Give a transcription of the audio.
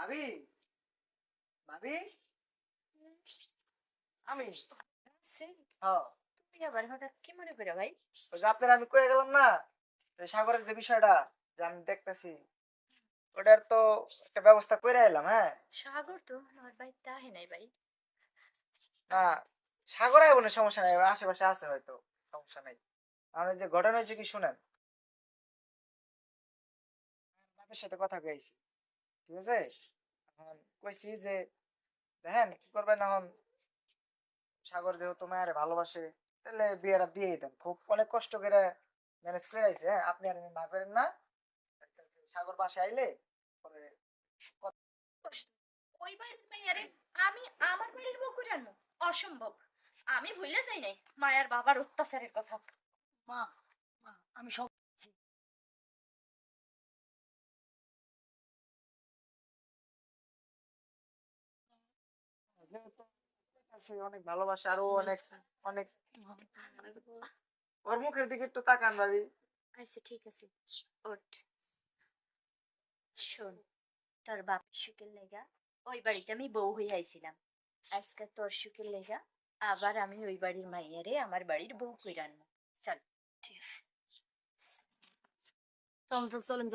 ভাবি? ভাবি? আমি? হ্যাঁ তুমি আবার হঠাৎ কি মনে করে ভাই ওই যে আপনার আমি কয়ে গেলাম না সাগরের যে বিষয়টা যে আমি দেখতেছি ওটার তো একটা ব্যবস্থা করে এলাম হ্যাঁ? সাগর তো আমার ভাই তাহে নাই ভাই। না সাগর না সমস্যা নাই আশেপাশে আছে হয়তো সমস্যা নাই। আমার যে ঘটনা হয়েছে কি শুনেন? বাপের সাথে কথা কইছি। ঠিক আছে এখন কইছি যে দেখেন কি করবেন এখন? সাগর যেহেতু মায়ের ভালোবাসে, তাহলে বিয়েটা দিয়ে দেন। খুব অনেক কষ্ট করে ম্যানেজ করে আইছে হ্যাঁ? আপনি আর না করেন না। সাগর পাশে আইলে পরে আমি আমার বাড়ির বউ অসম্ভব। আমি ভুলে যাই নাই মায়ার বাবার অত্যাচারের কথা। মা মা, আমি সব অনেক ভালোবাসে আরও অনেক অনেক ওর মুখের দিকে একটু তাকান ভাবি। আচ্ছা ঠিক আছে। ওঠ। শোন তোর বাপ সুখের লেগা ওই বাড়িতে আমি বউ হয়ে আইছিলাম। আজকে তোর সুখের লেগা আবার আমি ওই বাড়ির মাইয়ারে আমার বাড়ির বউ করে আনব। চল ঠিক আছে। চলেন তো চলেন